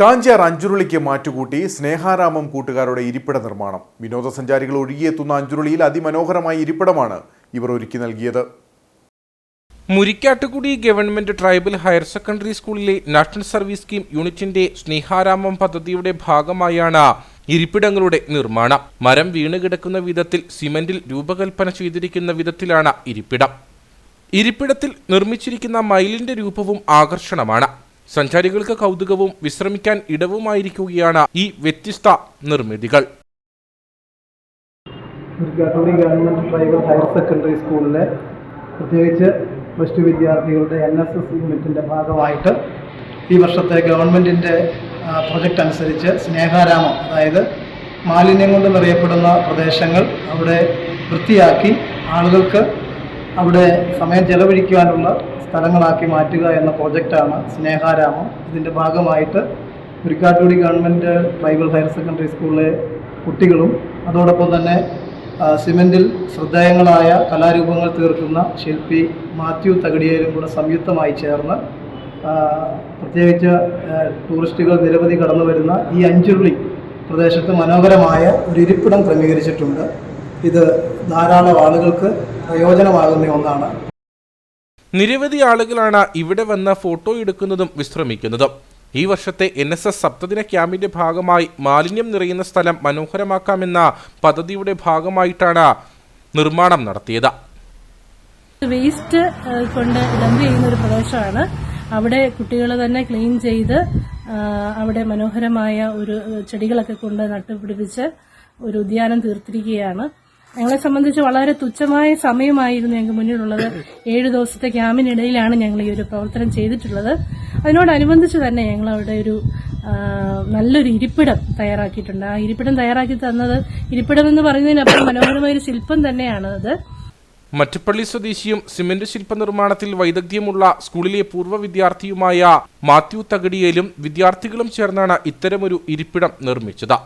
കാഞ്ചാർ അഞ്ചുരുളിക്ക് മാറ്റുകൂട്ടി സ്നേഹാരാമം കൂട്ടുകാരുടെ ഇരിപ്പിട നിർമ്മാണം. വിനോദസഞ്ചാരികൾ ഒഴുകിയെത്തുന്ന അഞ്ചുരുളിയിൽ അതിമനോഹരമായ ഇരിപ്പിടമാണ് ഇവർ ഒരുക്കി നൽകിയത്. Murikkattukudi government tribal higher secondary സ്കൂളിലെ നാഷണൽ സർവീസ് സ്കീം യൂണിറ്റിന്റെ സ്നേഹാരാമം പദ്ധതിയുടെ ഭാഗമായാണ് ഇരിപ്പിടങ്ങളുടെ നിർമ്മാണം. മരം വീണുകിടക്കുന്ന വിധത്തിൽ സിമന്റിൽ രൂപകൽപ്പന ചെയ്തിരിക്കുന്ന വിധത്തിലാണ് ഇരിപ്പിടം. ഇരിപ്പിടത്തിൽ നിർമ്മിച്ചിരിക്കുന്ന മയിലിന്റെ രൂപവും ആകർഷണമാണ്. സഞ്ചാരികൾക്ക് കൗതുകവും വിശ്രമിക്കാൻ ഇടവുമായിരിക്കുകയാണ് ഈ വ്യത്യസ്ത നിർമ്മിതികൾ. Murikkattukudi government tribal higher secondary സ്കൂളിലെ പ്രത്യേകിച്ച് പ്ലസ് ടു വിദ്യാർത്ഥികളുടെ എൻ എസ് എസ് യൂണിറ്റിന്റെ ഭാഗമായിട്ട് ഈ വർഷത്തെ ഗവൺമെന്റിന്റെ പ്രൊജക്റ്റ് അനുസരിച്ച് സ്നേഹാരാമം അതായത് മാലിന്യം കൊണ്ട് നിറയപ്പെടുന്ന പ്രദേശങ്ങൾ അവിടെ വൃത്തിയാക്കി ആളുകൾക്ക് അവിടെ സമയം ചെലവഴിക്കുവാനുള്ള സ്ഥലങ്ങളാക്കി മാറ്റുക എന്ന പ്രോജക്റ്റാണ് സ്നേഹാരാമം. ഇതിന്റെ ഭാഗമായിട്ട് Murikkattukudi government tribal higher secondary സ്കൂളിലെ കുട്ടികളും അതോടൊപ്പം തന്നെ സിമെന്റിൽ ശ്രദ്ധേയങ്ങളായ കലാരൂപങ്ങൾ തീർക്കുന്ന ശില്പി മാത്യു തകടിയേലും കൂടെ സംയുക്തമായി ചേർന്ന് പ്രത്യേകിച്ച് ടൂറിസ്റ്റുകൾ നിരവധി കടന്നു വരുന്ന ഈ അഞ്ചുരുളി പ്രദേശത്ത് മനോഹരമായ ഒരു ഇരിപ്പിടം ക്രമീകരിച്ചിട്ടുണ്ട്. ഇത് ധാരാളം ആളുകൾക്ക് പ്രയോജനമാകുന്ന ഒന്നാണ്. നിരവധി ആളുകളാണ് ഇവിടെ വന്ന് ഫോട്ടോ എടുക്കുന്നതും വിശ്രമിക്കുന്നതും. ഈ വർഷത്തെ എൻ എസ് എസ് സപ്തദിന ക്യാമ്പിന്റെ ഭാഗമായി മാലിന്യം നിറയുന്ന സ്ഥലം മനോഹരമാക്കാമെന്ന പദ്ധതിയുടെ ഭാഗമായിട്ടാണ് നിർമ്മാണം നടത്തിയത്. വേസ്റ്റ് കൊണ്ട് ഡംപ് ചെയ്യുന്ന ഒരു പ്രദേശമാണ്. അവിടെ കുട്ടികൾ തന്നെ ക്ലീൻ ചെയ്ത് അവിടെ മനോഹരമായ ഒരു ചെടികളൊക്കെ കൊണ്ട് നട്ടുപിടിപ്പിച്ച് ഒരു ഉദ്യാനം തീർത്തിരിക്കുകയാണ്. ഞങ്ങളെ സംബന്ധിച്ച് വളരെ തുച്ഛമായ സമയമായിരുന്നു ഞങ്ങൾക്ക് മുന്നിലുള്ളത്. ഏഴു ദിവസത്തെ ക്യാമ്പിനിടയിലാണ് ഞങ്ങൾ ഈ ഒരു പ്രവർത്തനം ചെയ്തിട്ടുള്ളത്. അതിനോടനുബന്ധിച്ച് തന്നെ ഞങ്ങൾ അവിടെ ഒരു നല്ലൊരു ഇരിപ്പിടം തയ്യാറാക്കിയിട്ടുണ്ട്. ആ ഇരിപ്പിടം തയ്യാറാക്കി തന്നത് ഇരിപ്പിടം എന്ന് പറയുന്നതിനപ്പുറം മനോഹരമായ ഒരു ശില്പം തന്നെയാണ് അത്. മറ്റപ്പള്ളി സ്വദേശിയും സിമന്റ് ശില്പ നിർമ്മാണത്തിൽ വൈദഗ്ധ്യമുള്ള സ്കൂളിലെ പൂർവ വിദ്യാർത്ഥിയുമായ മാത്യു തകടിയേലും വിദ്യാർത്ഥികളും ചേർന്നാണ് ഇത്തരമൊരു ഇരിപ്പിടം നിർമ്മിച്ചത്.